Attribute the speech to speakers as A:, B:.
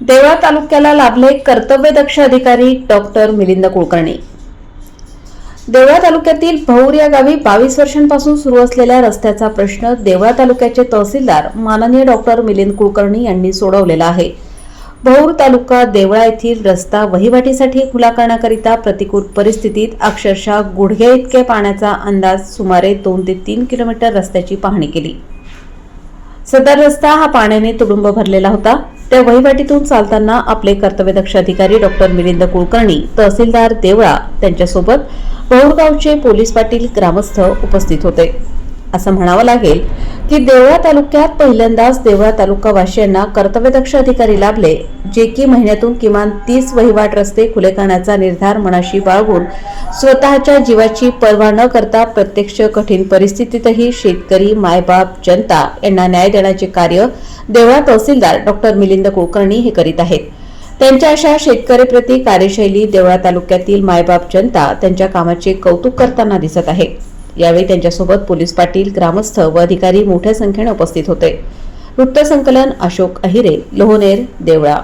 A: देवळा तालुक्याला लाभले कर्तव्यदक्ष अधिकारी डॉक्टर मिलिंद कुलकर्णी. देवळा तालुक्यातील भौर या गावी बावीस वर्षांपासून सुरू असलेल्या रस्त्याचा प्रश्न देवळा तालुक्याचे तहसीलदार माननीय डॉक्टर मिलिंद कुलकर्णी यांनी सोडवलेला आहे. भौर तालुका देवळा येथील रस्ता वहिवाटीसाठी खुला करण्याकरिता प्रतिकूल परिस्थितीत अक्षरशः गुडघे इतके पाण्याचा अंदाज सुमारे दोन ते तीन किलोमीटर रस्त्याची पाहणी केली. सदर रस्ता हा पाण्याने तुडुंब भरलेला होता. त्या वहिवाटीतून चालताना आपले कर्तव्यदक्ष अधिकारी डॉक्टर मिलिंद कुलकर्णी तहसीलदार देवळा त्यांच्यासोबत बहुगावचे पोलीस पाटील ग्रामस्थ उपस्थित होते. असं म्हणावं लागेल की देवळा तालुक्यात पहिल्यांदाच देवळा तालुकावासियांना कर्तव्यदक्ष अधिकारी लाभले जे की महिन्यातून किमान तीस वहिवाट रस्ते खुले करण्याचा निर्धार मनाशी बाळगून स्वतःच्या जीवाची पर्वा न करता प्रत्यक्ष कठीण परिस्थितीतही शेतकरी मायबाप जनता यांना न्याय देण्याचे कार्य देवळा तहसीलदार डॉक्टर मिलिंद कुलकर्णी हे करीत आहेत. त्यांच्या अशा शेतकरीप्रती कार्यशैली देवळा तालुक्यातील मायबाप जनता त्यांच्या कामाचे कौतुक करताना दिसत आहे. यावेळी त्यांच्यासोबत पोलीस पाटील ग्रामस्थ व अधिकारी मोठ्या संख्येने उपस्थित होते. वृत्तसंकलन अशोक अहिरे लोहनेर देवळा.